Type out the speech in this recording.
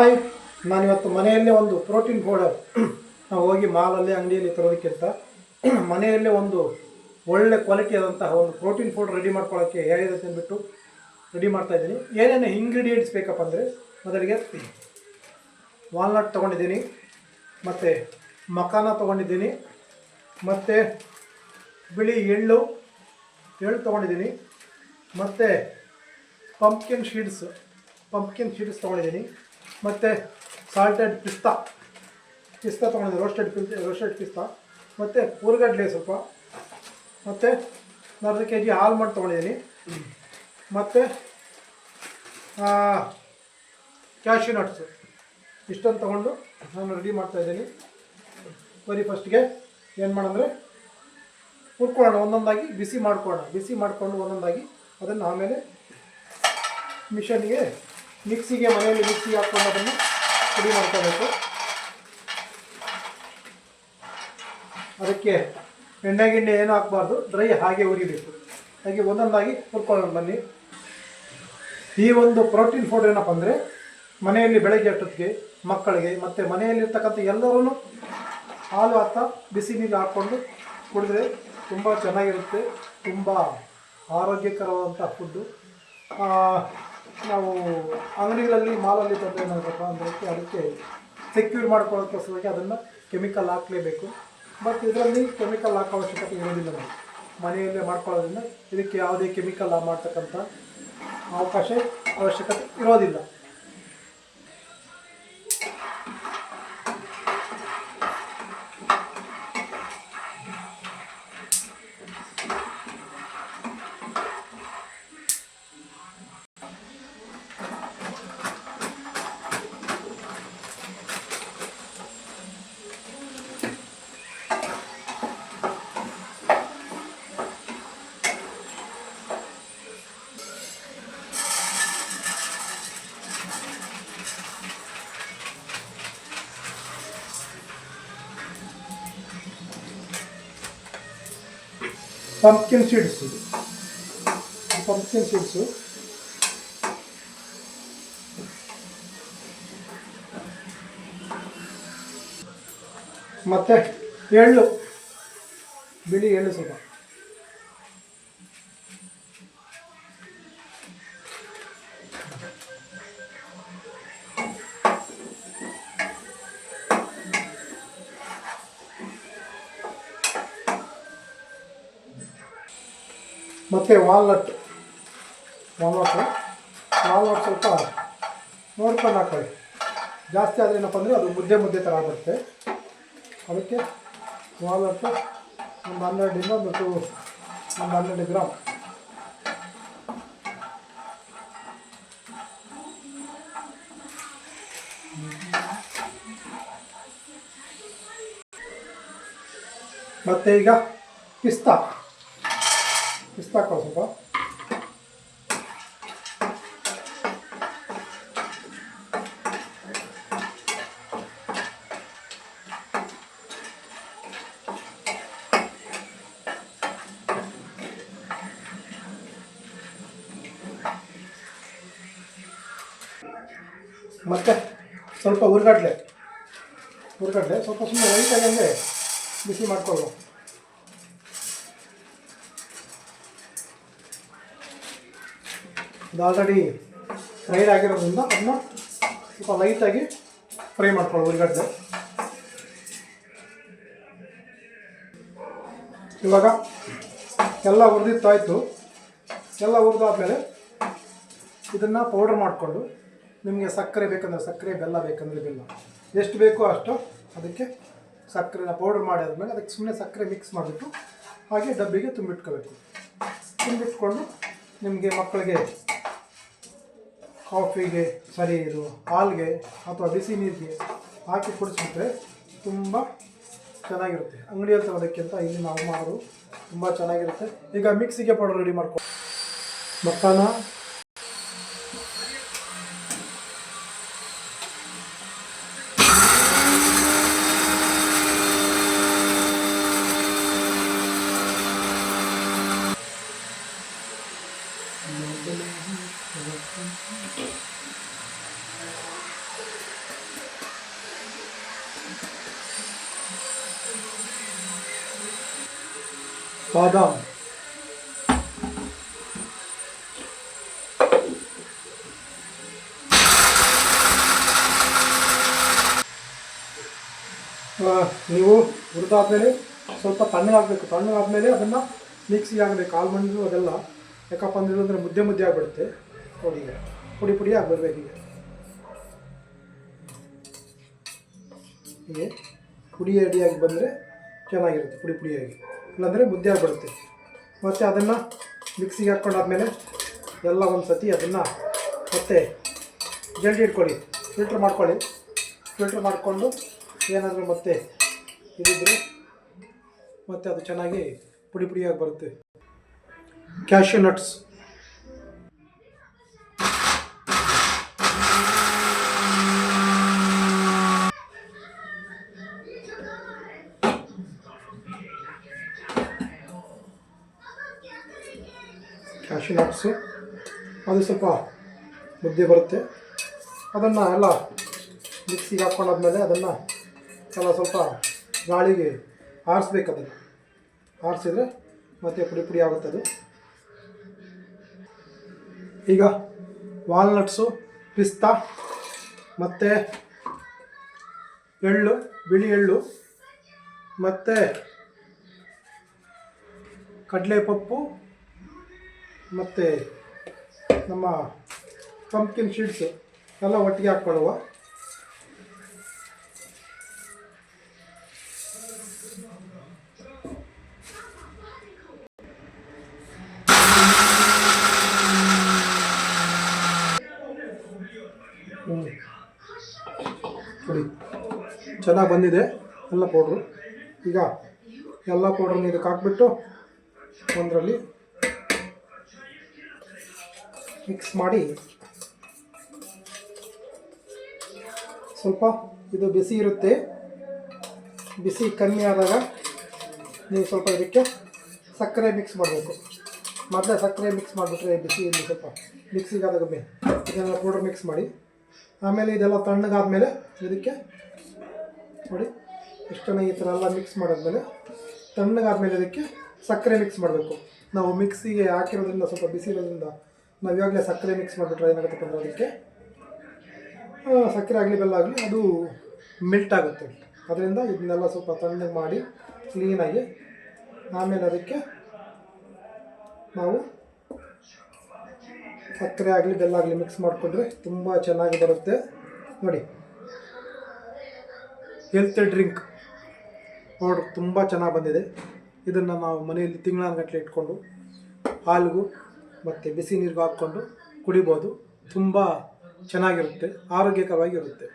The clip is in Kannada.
ಹಾಯ್, ನಾನಿವತ್ತು ಮನೆಯಲ್ಲೇ ಒಂದು ಪ್ರೋಟೀನ್ ಪೌಡರ್ ನಾವು ಹೋಗಿ ಮಾಲಲ್ಲಿ ಅಂಗಡಿಯಲ್ಲಿ ತರೋದಕ್ಕಿಂತ ಮನೆಯಲ್ಲೇ ಒಂದು ಒಳ್ಳೆ ಕ್ವಾಲಿಟಿ ಆದಂತಹ ಒಂದು ಪ್ರೋಟೀನ್ ಪೌಡರ್ ರೆಡಿ ಮಾಡ್ಕೊಳ್ಳೋಕ್ಕೆ ಹೇಗಿದೆ ಅಂದ್ಬಿಟ್ಟು ರೆಡಿ ಮಾಡ್ತಾ ಇದ್ದೀನಿ. ಏನೇನು ಇಂಗ್ರೀಡಿಯೆಂಟ್ಸ್ ಬೇಕಪ್ಪ ಅಂದರೆ ಮೊದಲಿಗೆ ವಾಲ್ನಟ್ ತೊಗೊಂಡಿದ್ದೀನಿ, ಮತ್ತು ಮಕಾನ ತೊಗೊಂಡಿದ್ದೀನಿ, ಮತ್ತು ಬಿಳಿ ಎಳ್ಳು ಎಳ್ಳು ತೊಗೊಂಡಿದ್ದೀನಿ, ಮತ್ತು ಪಂಪ್ಕಿನ್ ಶೀಡ್ಸ್ ಪಂಪ್ಕಿನ್ ಶೀಡ್ಸ್ ತೊಗೊಂಡಿದ್ದೀನಿ. ಮತ್ತು ಸಾಲ್ಟೆಡ್ ಪಿಸ್ತಾ ಪಿಸ್ತಾ ತೊಗೊಂಡಿದ್ದೆ ರೋಸ್ಟೆಡ್ ಪಿಸ್ ರೋಸ್ಟೆಡ್ ಪಿಸ್ತಾ ಮತ್ತು ಊರುಗಡ್ಲೆ ಸ್ವಲ್ಪ ಮತ್ತು ಅರ್ಧ ಕೆ ಜಿ ಆಲ್ಮಂಡ್ ತೊಗೊಂಡಿದ್ದೀನಿ. ಮತ್ತು ಕ್ಯಾಶ್ಯೂ ನಟ್ಸು ಇಷ್ಟನ್ನು ತೊಗೊಂಡು ನಾನು ರೆಡಿ ಮಾಡ್ತಾಯಿದ್ದೀನಿ ಬರೀ ಫಸ್ಟ್ಗೆ ಏನು ಮಾಡಂದರೆ ಹುರ್ಕೊಳ್ಳೋಣ, ಒಂದೊಂದಾಗಿ ಬಿಸಿ ಮಾಡ್ಕೊಳ್ಳೋಣ. ಬಿಸಿ ಮಾಡಿಕೊಂಡು ಒಂದೊಂದಾಗಿ ಅದನ್ನು ಆಮೇಲೆ ಮಿಷನ್ಗೆ ಮಿಕ್ಸಿಗೆ ಮನೆಯಲ್ಲಿ ಮಿಕ್ಸಿಗೆ ಹಾಕ್ಕೊಂಡು ಅದನ್ನು ಪುಡಿ ಮಾಡ್ಕೋಬೇಕು. ಅದಕ್ಕೆ ಎಣ್ಣೆ ಗಿಣ್ಣೆ ಏನೂ ಹಾಕಬಾರ್ದು. ಡ್ರೈ ಹಾಗೆ ಉರಿಬೇಕು ಹಾಗೆ ಒಂದೊಂದಾಗಿ ಹುರ್ಕೊಳ್ಳೋಣ ಬನ್ನಿ. ಈ ಒಂದು ಪ್ರೋಟೀನ್ ಫುಡ್ ಏನಪ್ಪ ಅಂದರೆ ಮನೆಯಲ್ಲಿ ಬೆಳಗ್ಗೆ ಅಷ್ಟೊತ್ತಿಗೆ ಮಕ್ಕಳಿಗೆ ಮತ್ತು ಮನೆಯಲ್ಲಿರ್ತಕ್ಕಂಥ ಎಲ್ಲರೂ ಹಾಲು ಹಾಕ್ತಾ ಬಿಸಿ ನೀರು ಹಾಕ್ಕೊಂಡು ಕುಡಿದ್ರೆ ತುಂಬ ಚೆನ್ನಾಗಿರುತ್ತೆ. ತುಂಬ ಆರೋಗ್ಯಕರವಾದಂಥ ಫುಡ್ಡು. ನಾವು ಅಂಗಡಿಗಳಲ್ಲಿ, ಮಾಲಲ್ಲಿ ತಂದು ಏನಾಗಪ್ಪ ಅಂದರೆ ಅದಕ್ಕೆ ಸೆಕ್ಯೂರ್ ಮಾಡ್ಕೊಳ್ಳೋಕ್ಕೋಸ್ಕರವಾಗಿ ಅದನ್ನು ಕೆಮಿಕಲ್ ಹಾಕಲೇಬೇಕು. ಬಟ್ ಇದರಲ್ಲಿ ಕೆಮಿಕಲ್ ಹಾಕೋ ಅವಶ್ಯಕತೆ ಇರೋದಿಲ್ಲ ನಾವು ಮನೆಯಲ್ಲೇ ಮಾಡ್ಕೊಳ್ಳೋದ್ರಿಂದ ಇದಕ್ಕೆ ಯಾವುದೇ ಕೆಮಿಕಲ್ ಮಾಡ್ತಕ್ಕಂಥ ಅವಕಾಶ, ಅವಶ್ಯಕತೆ ಇರೋದಿಲ್ಲ. ಪಂಪ್ಕಿನ್ ಸೀಡ್ಸ್ ಇದು ಪಂಪ್ಕಿನ್ ಸೀಡ್ಸು ಮತ್ತು ಎಳ್ಳು. ಬಿಳಿ ಎಳ್ಳು ಸ್ವಲ್ಪ. ಮತ್ತು ವಾಲ್ನಟ್ ವಾಲ್ನಟ್ ವಾಲ್ನಟ್ ಸ್ವಲ್ಪ ನೋಡ್ಕೊಂಡು ಹಾಕೊಳ್ಳಿ ಜಾಸ್ತಿ ಆದರೆ ಏನಪ್ಪ ಅಂದರೆ ಅದು ಮುದ್ದೆ ಮುದ್ದೆ ಥರ ಬರುತ್ತೆ ಅದಕ್ಕೆ ವಾಲ್ನಟ್ ಒಂದು ಹನ್ನೆರಡರಿಂದ ಮತ್ತು ಒಂದು ಹನ್ನೆರಡು ಗ್ರಾಮ್ ಮತ್ತು ಈಗ ಪಿಸ್ತಾ. ಪಿಸ್ತಾ ಹಾಕೊಳ್ಳಿ ಸ್ವಲ್ಪ ಮತ್ತು ಸ್ವಲ್ಪ ಹುರ್ಗಡ್ಲೆ. ಹುರ್ಗಡ್ಲೆ ಸ್ವಲ್ಪ ಸುಮ್ಮನೆ ಲೈಟಾಗಿ ಹಂಗೆ ಬಿಸಿ ಮಾಡ್ಕೊಳ್ಳೋ ಇದು ಆಲ್ರೆಡಿ ಫ್ರೈಡ್ ಆಗಿರೋದ್ರಿಂದ ಅದನ್ನ ಸ್ವಲ್ಪ ಲೈಟಾಗಿ ಫ್ರೈ ಮಾಡ್ಕೊಳ್ಳೋದು ಉಳ್ಳಗಡ್ಡೆ ಇವಾಗ ಎಲ್ಲ ಹುರಿದಿತ್ತಾಯಿತು ಎಲ್ಲ ಹುರಿದಾದ್ಮೇಲೆ ಇದನ್ನು ಪೌಡ್ರ್ ಮಾಡಿಕೊಂಡು ನಿಮಗೆ ಸಕ್ಕರೆ ಬೇಕಂದ್ರೆ ಸಕ್ಕರೆ, ಬೆಲ್ಲ ಬೇಕಂದರೆ ಬೆಲ್ಲ. ಎಷ್ಟು ಬೇಕೋ ಅಷ್ಟು ಅದಕ್ಕೆ ಸಕ್ಕರೆನ ಪೌಡ್ರ್ ಮಾಡಿ ಆದಮೇಲೆ ಅದಕ್ಕೆ ಸುಮ್ಮನೆ ಸಕ್ಕರೆ ಮಿಕ್ಸ್ ಮಾಡಿಬಿಟ್ಟು ಹಾಗೆ ಡಬ್ಬಿಗೆ ತುಂಬಿಟ್ಕೋಬೇಕು. ತುಂಬಿಟ್ಕೊಂಡು ನಿಮಗೆ ಮಕ್ಕಳಿಗೆ ಕಾಫಿಗೆ ಸರಿ ಇದು ಹಾಲ್ಗೆ ಅಥವಾ ಬಿಸಿ ನೀರಿಗೆ ಹಾಕಿ ಕುಡಿಸ್ಬಿಟ್ರೆ ತುಂಬ ಚೆನ್ನಾಗಿರುತ್ತೆ. ಅಂಗಡಿಯಲ್ಲಿ ಅದಕ್ಕಿಂತ ಇಲ್ಲಿ ನಾವು ಮಾಡೋದು ತುಂಬ ಚೆನ್ನಾಗಿರುತ್ತೆ. ಈಗ ಮಿಕ್ಸಿಗೆ ಪೌಡರ್ ರೆಡಿ ಮಾಡ್ಕೊ ಮಕ್ಕಾನ ಬಾದಾಮ್ ಆ, ನೀವು ಹುರಿದಾದ್ಮೇಲೆ ಸ್ವಲ್ಪ ತಣ್ಣಗಾಗಬೇಕು ತಣ್ಣಗಾದ್ಮೇಲೆ ಅದನ್ನು ಮಿಕ್ಸಿಗೆ ಆಗಬೇಕು ಆಲ್ಮಂಡು ಅದೆಲ್ಲ ಯಾಕಪ್ಪ ಅಂದ್ರೆ ಅಂದರೆ ಮುದ್ದೆ ಮುದ್ದೆ ಆಗಿಬಿಡುತ್ತೆ ನೋಡಿ ಈಗ ಪುಡಿ ಪುಡಿ ಆಗಿ ಬರ್ಬೇಕು ಈಗ. ಹೀಗೆ ಪುಡಿ ರೆಡಿಯಾಗಿ ಬಂದರೆ ಚೆನ್ನಾಗಿರುತ್ತೆ ಪುಡಿ ಪುಡಿಯಾಗಿ ಇಲ್ಲಾಂದರೆ ಮುದ್ದೆ ಆಗಿಬಿಡುತ್ತೆ. ಮತ್ತು ಅದನ್ನು ಮಿಕ್ಸಿಗೆ ಹಾಕ್ಕೊಂಡಾದ್ಮೇಲೆ ಎಲ್ಲ ಒಂದು ಸತಿ ಅದನ್ನು ಮತ್ತೆ ಜಲ್ದಿ ಇಟ್ಕೊಳ್ಳಿ ಫಿಲ್ಟ್ರ್ ಮಾಡ್ಕೊಳ್ಳಿ. ಫಿಲ್ಟ್ರ್ ಮಾಡಿಕೊಂಡು ಏನಾದರೂ ಮತ್ತೆ ಇದಿದ್ರೆ ಮತ್ತೆ ಅದು ಚೆನ್ನಾಗಿ ಪುಡಿ ಪುಡಿಯಾಗಿ ಬರುತ್ತೆ. ಕ್ಯಾಶ್ಯೂ ನಟ್ಸ್ ನಟ್ಸು ಅದು ಸ್ವಲ್ಪ ಮುದ್ದೆ ಬರುತ್ತೆ. ಅದನ್ನು ಎಲ್ಲ ಮಿಕ್ಸಿಗೆ ಹಾಕ್ಕೊಂಡಾದ್ಮೇಲೆ ಅದನ್ನು ಎಲ್ಲ ಸ್ವಲ್ಪ ಗಾಳಿಗೆ ಆರಿಸ್ಬೇಕು ಅದನ್ನು. ಆರಿಸಿದ್ರೆ ಮತ್ತೆ ಪುಡಿ ಪುಡಿ ಆಗುತ್ತೆ ಅದು. ಈಗ ವಾಲ್ನಟ್ಸು ಪಿಸ್ತಾ ಮತ್ತು ಎಳ್ಳು, ಬಿಳಿ ಎಳ್ಳು ಮತ್ತು ಕಡಲೆಪಪ್ಪು ಮತ್ತು ನಮ್ಮ ಪಂಪ್ಕಿನ್ ಶೀಟ್ಸು ಎಲ್ಲ ಒಟ್ಟಿಗೆ ಹಾಕ್ಕೊಳ್ಳುವ. ಚೆನ್ನಾಗಿ ಬಂದಿದೆ ಎಲ್ಲ ಪೌಡ್ರು ಈಗ ಎಲ್ಲ ಪೌಡ್ರನ್ನ ಇದಕ್ಕೆ ಹಾಕ್ಬಿಟ್ಟು ಒಂದರಲ್ಲಿ ಮಿಕ್ಸ್ ಮಾಡಿ. ಸ್ವಲ್ಪ ಇದು ಬಿಸಿ ಇರುತ್ತೆ. ಬಿಸಿ ಕಮ್ಮಿ ಆದಾಗ ನೀವು ಸ್ವಲ್ಪ ಇದಕ್ಕೆ ಸಕ್ಕರೆ ಮಿಕ್ಸ್ ಮಾಡಬೇಕು. ಮೊದಲೇ ಸಕ್ಕರೆ ಮಿಕ್ಸ್ ಮಾಡಿಬಿಟ್ರೆ ಬಿಸಿಯಲ್ಲಿ ಸ್ವಲ್ಪ. ಮಿಕ್ಸಿಗೆ ಆದಾಗ ಮೇ ಇದೆಲ್ಲ ಪೌಡ್ರ್ ಮಿಕ್ಸ್ ಮಾಡಿ. ಆಮೇಲೆ ಇದೆಲ್ಲ ತಣ್ಣಗಾದಮೇಲೆ ಇದಕ್ಕೆ ನೋಡಿ ಇಷ್ಟನೇ ಈ ಥರ ಎಲ್ಲ ಮಿಕ್ಸ್ ಮಾಡಾದ್ಮೇಲೆ ತಣ್ಣಗಾದ್ಮೇಲೆ ಇದಕ್ಕೆ ಸಕ್ಕರೆ ಮಿಕ್ಸ್ ಮಾಡಬೇಕು. ನಾವು ಮಿಕ್ಸಿಗೆ ಹಾಕಿರೋದ್ರಿಂದ ಸ್ವಲ್ಪ ಬಿಸಿ ಇರೋದ್ರಿಂದ ನಾವು ಇವಾಗಲೇ ಸಕ್ಕರೆ ಮಿಕ್ಸ್ ಮಾಡಿಬಿಟ್ರೆ ಏನಾಗುತ್ತೆ ಅಂದರೆ ಅದಕ್ಕೆ. ಸಕ್ಕರೆ ಆಗಲಿ ಬೆಲ್ಲ ಆಗಲಿ ಅದು ಮಿಲ್ಟ್ ಆಗುತ್ತೆ. ಅದರಿಂದ ಇದನ್ನೆಲ್ಲ ಸ್ವಲ್ಪ ತಣ್ಣಗೆ ಮಾಡಿ ಕ್ಲೀನಾಗಿ ಆಮೇಲೆ ಅದಕ್ಕೆ ನಾವು ಸಕ್ಕರೆ ಆಗಲಿ ಬೆಲ್ಲ ಆಗಲಿ ಮಿಕ್ಸ್ ಮಾಡಿಕೊಂಡ್ರೆ ತುಂಬ ಚೆನ್ನಾಗಿ ಬರುತ್ತೆ. ನೋಡಿ ಹೆಲ್ತ್ ಡ್ರಿಂಕ್ ಪೌಡ್ರ್ ತುಂಬ ಚೆನ್ನಾಗಿ ಬಂದಿದೆ. ಇದನ್ನು ನಾವು ಮನೆಯಲ್ಲಿ ತಿಂಗಳಾನುಗಟ್ಟಲೆ ಇಟ್ಕೊಂಡು ಹಾಲಿಗೂ ಮತ್ತು ಬಿಸಿ ನೀರಿಗೂ ಹಾಕ್ಕೊಂಡು ಕುಡಿಬೋದು. ತುಂಬ ಚೆನ್ನಾಗಿರುತ್ತೆ ಆರೋಗ್ಯಕರವಾಗಿರುತ್ತೆ.